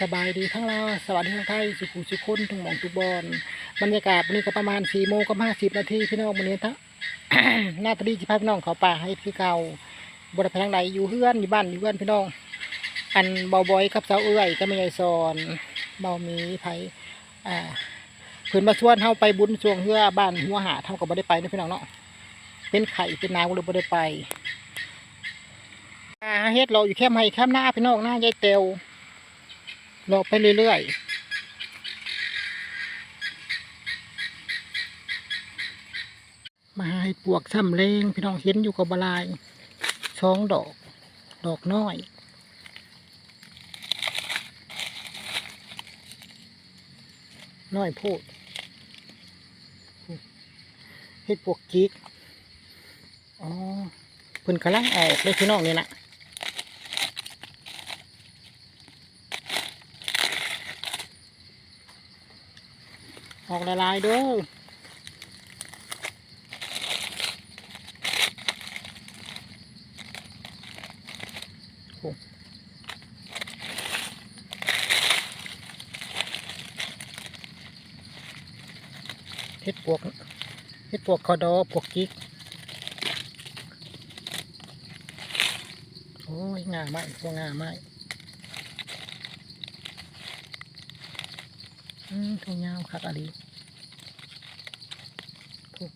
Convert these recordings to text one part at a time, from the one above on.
สบายดีทั้งลาวสวัสดีทั้งไทย สุขุสุขคนทุกหมองทุกบอนบรรยากาศวันนี้ก็ประมาณสี่โมงกับห้าสิบนาทีพี่น้องวันนี้ทั้งหน้าตาดีจิพาพี่น้องเขาป่าให้พี่เก่าบริษัททางใดอยู่เฮือนอยู่บ้านอยู่เฮือนพี่น้อง อันเบาบอยกับสาวเอื้อยก็ไม่ใหญ่สอนเบามีไผอ่าเพิ่นมาชวนเฮาไปบุญช่วงเฮือบ้านหัวหาเท่ากับบ่ได้ไปนะพี่น้องเนาะเป็นไข่เป็นนาวเลยบ่ได้ไปอ่าเฮ็ดเราอยู่แค่ไห้แค่หน้าพี่น้องหน้ายายเตียว รอไปเรื่อยๆมาให้ปวกซ้ำเลงพี่น้องเห็นอยู่กับบลายสองดอก ดอกน้อย น้อยโพดเฮ็ดปวกจิกอ๋อเพิ่นกำลังออกเลยพี่น้องนี่นะ ออกละลายๆด้อโอ้เฮ็ดปวกเฮ็ดปวกคอดอปวกจิกโอ้ยงาไม้พวกงาไม้ อืมทงยาวคักอะไรถูก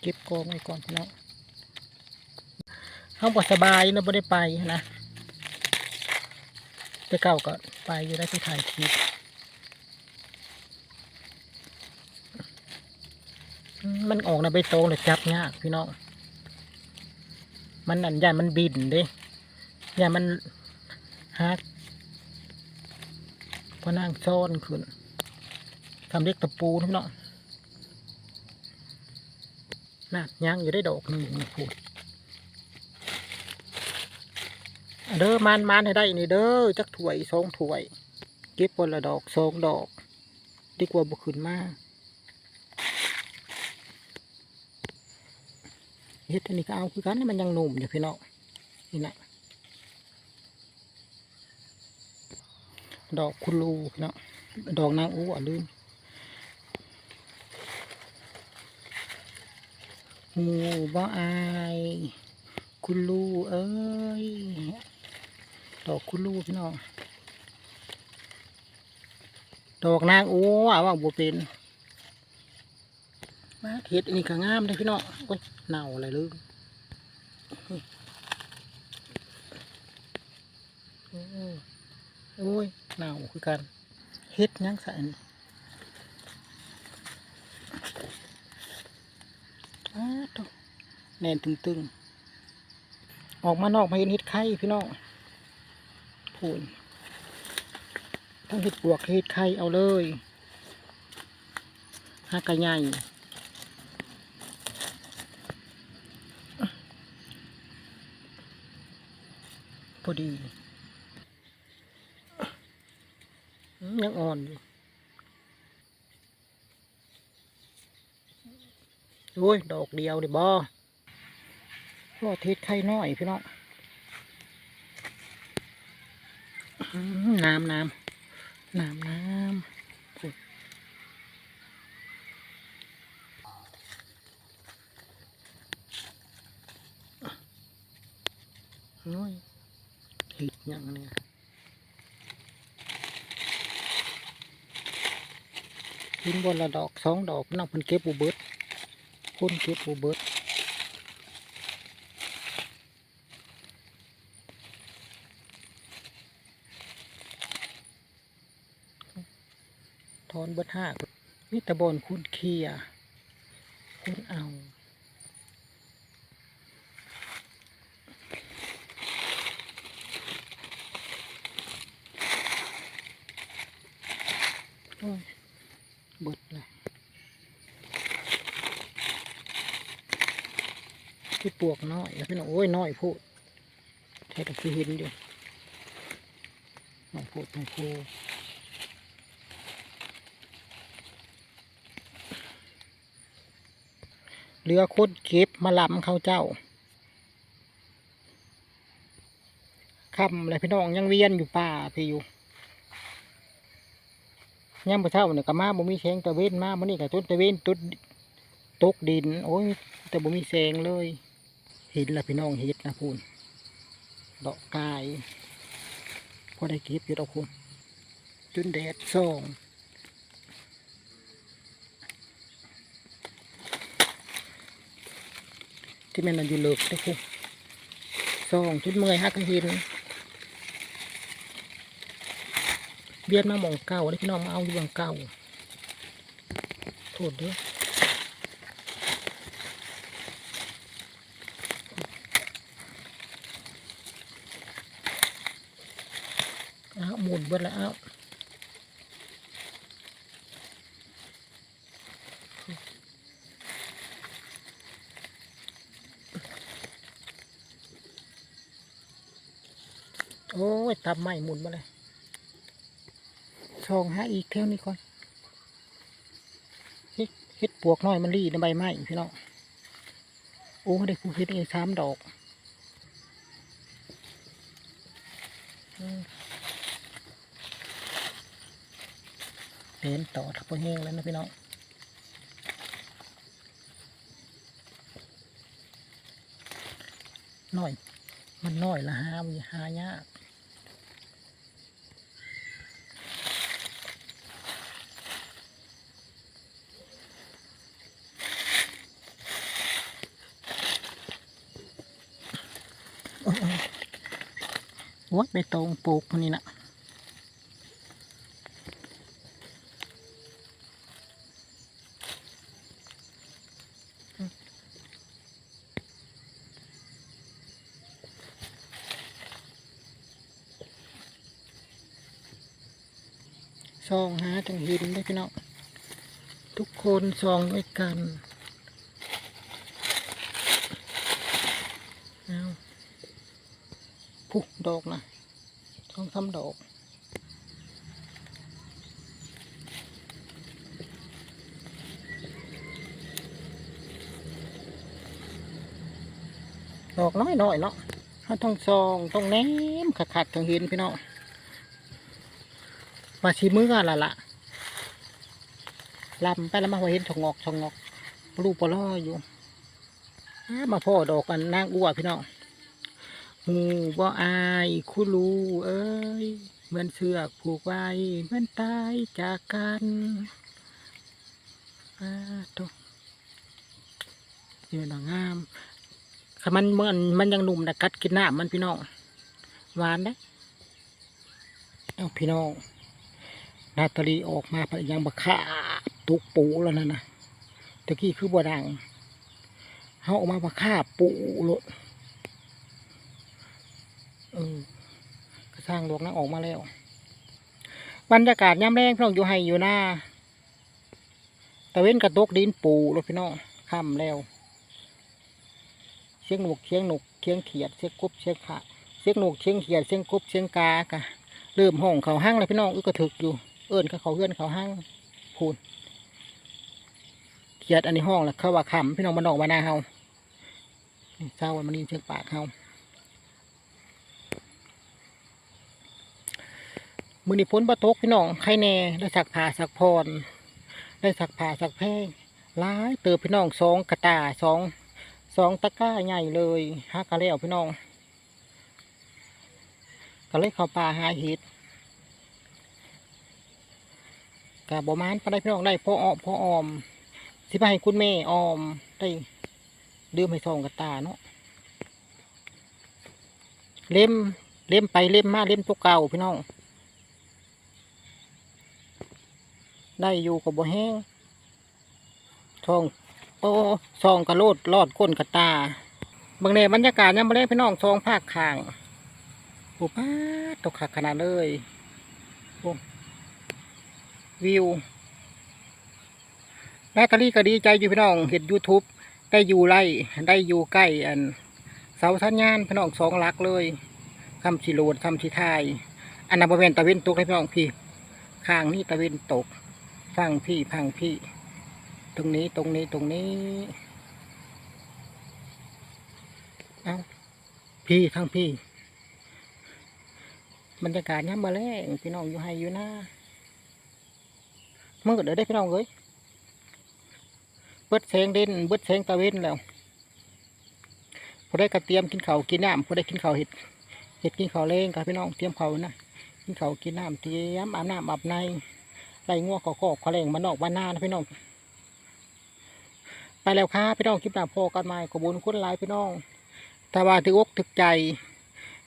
เก็บกองไว้ก่อนพี่น้องเขาบอสบายนาะบ่ได้ไปนะแต่เก่าก็ไปอยู่ได้ที่ถ่ายคลิปมันออกนะใบตองเลยจับยากพี่น้อง มันอันใหญ่มันบินเด้ ใหญ่มันฮักพอนั่งซ่อนขึ้นทำเล็กตะปูนะพี่น้องน่ายังอยู่ได้ดอกหนึ่งพูดเด้อมานมานให้ได้นี่เด้อจักถ้วยสองถ้วย เก็บคนละดอกสองดอก ดีกว่าบุขึ้นมากเฮ็ดอันนี้ก็เอาคือกันนะมันยังหนุ่มอยู่พี่น้องนี่นะ ดอกคุณลูพี่น้องดอกนางอู้อะลืมหมูบ่อายคุณลูเอ้ยดอกคุณลูพี่น้องดอกนางอู้อะว่าบัวเป็นมาเห็ดอันนี้ก็งามเลยพี่น้องโอ้ยเน่าอะไรลืมโอ้ย โอ้ยเน่าคือกันเห็ดยังสันอ้าตแน่นตึงๆ ออกมานอกมาเห็นเห็ดไข่พี่น้องพูนทั้งเห็ดปวกเห็ดไข่เอาเลยหากระใหญ่พอดีอืม ยังอ่อนอยู่โอ้ย ดอกเดียวดิบอรอเทศไข่น้อยพี่น้องน้ำน้ำน้ำน้ำพูดโอ้ยเห็ดหยังเนี่ย กินบนละดอกสองดอกน้องพิ่นเก็บบูเบิดคนเก็บบูเบิดทอนเบิดห้านี่ตะบอนคุณเคียคุณเอาโอ้ย บิดเลยที่ปวกน้อยแล้วพี่น้องโอ้ยน้อยพูดแท้แต่คือเห็นอยู่น้องพูดน้องพูดเรือโคตรเก็บมาลำเขาเจ้าคำอะไรพี่น้องยังเวียนอยู่ป่าพี่อยู่ ย่ามบ่เช้าเนี่ยก็มาบ่มีแสงตะเวนมามื้อนี้ก็ต้นตะเวนตุดตกดิน โอ้ยแต่บ่มีแสงเลยเห็นล้วพี่น้องเห็ดนะพูนดอกกายพอได้เก็บอยู่ดอกคุณจนแดดส่องที่แม่นอันอยู่เลิกได้คุณส่องจนเมื่อยฮักก็เห็น เบียนมามองเก่าเลยพี่น้องมาเอาอยู่หมองเก่าโทษเด้ออ้าหมุนเบิดแล้วอ้าโอ้ยตับไหม้หมุนมาเลย ช่องหาอีกเท่านี้ก่อนเฮ็ดเฮ็ดปวกน้อยมันรีในใบไม้พี่น้องโอ้ได้ผู้เฮ็ดเองสามดอกเดินต่อทับพอแห้งแล้วนะพี่น้องน้อย มันน้อยละหามีหายากโอ้ย โอ้ยไปตรงปลูกคนนี้นะซองหาจังห็นได้พี่น้องทุกคนซองด้วยกันเอา พุกดอกนะสองสาดอกดอกน้อยๆเนาะเขาต้องซองต้องแนมขัดๆจังเห็นพี่น้องมาชีมือกันละละลำไปแล้วมาเห็นชงอกชงอกปลูกปลออยู่มาพ่อดอกกันนางอ้วพี่น้อง หูบ่อายคุรูเอ้ยเหมือนเสือกผูกไว้เหมือนตายจากกันอาตกอยู่หนังงามถ้ามันมือนมันยังหนุ่มนะกัดกินหน้ำมันพี่น้องหวานนะเอาพี่น้องนาตาลีออกมาพยังบะขาตุกปูแล้วนั่นะตะกี้คือบ่ดังเขาออกมาบะขาปูโลด ออกระสร้างดอกนั้นออกมาแล้ว บรรยากาศย่ำแรงพี่น้องอยู่ไห้อยู่หน้าตะเว้นกระตกดินปูรถพี่น้องค่ำแล้วเสียงหนุกเสียงหนุกเสียงเขียดเสียงกบเสียงขาเสียงหนุกเสียงเขียดเสียงกบเสียงกากะเริ่มห้องเขาห้างเลยพี่น้องอึกกระถึกอยู่เอิญเขาเขาเอื้อนเขาห้างพูนเขียดอันนี้ห้องแล้วเขาว่าคำพี่น้องมันออกมาหน้าเฮาเศร้าวันนนี่เชิงปากเฮา มือนี่พ้นบะตกพี่น้องใครแน่ได้สักผ่าสักพรได้สักผ่าสักแพงร้ายเติบพี่น้องสองกระตาสองสองตะก้าใหญ่เลยฮักกะแล้วพี่น้องก็เลยเข้าป่าหาเห็ดกับบมานไปได้พี่น้องได้พ่อออมพ่อออม สิไปให้คุณแม่ออมได้ดื่มให้ซองกับตาเนาะเล่มเล่มไปเล่มมาเล่มตัวเก่าพี่น้อง ได้อยู่กับบ่แห้งทองโอ้ซองกระโลดลอดก้นกระตาบางแน่บรรยากาศยังไม่ได้พี่น้องซองภาคข้างโอ้ป้าตกขักขนาดเลยโอ้วิวแม่ตาลีก็ดีใจอยู่พี่น้องเห็นยูทูบได้อยู่ไร่ได้อยู่ใกล้อัน เสาสัญญาณพี่น้องสองหลักเลยคำสิโลดคำสิทาย อันนั้นบริเวณตะเวนตกให้พี่น้องพี่ข้างนี้ตะเวนตก ฟังพี่พังพี่ ตรงนี้ตรงนี้ตรงนี้ เอาพี่ทั้งพี่บรรยากาศยามมื้อแลงพี่น้องอยู่ไห้อยู่น้ามืดเด้อได้พี่น้องเอ้ยเบิดแสงเด่นเบิดแสงตะเวนแล้วพอได้กระเตรียมกินข้าวกินน้ำพอได้กินข้าวเห็ดเห็ดกินข้าวแรงกับพี่น้องเตรียมข้าวนะกินข้าวกินน้ำเตรียมอาบน้ำอาบใน ไล่ง่วขอขอบขอแรงมานอกบ้านหน้านะพี่น้อง ไปแล้วครับพี่น้องคลิปหน้าพอกันใหม่ขอบุญคุณคนไลน์พี่น้องถ้าว่าถึกอกถึกใจ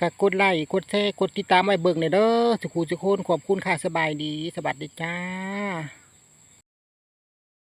ก็กดไลค์กดแชร์กดติดตามไว้เบิ่งเลยเด้อสุขุสุขคนขอบคุณค่ะสบายดี สวัสดีจ้า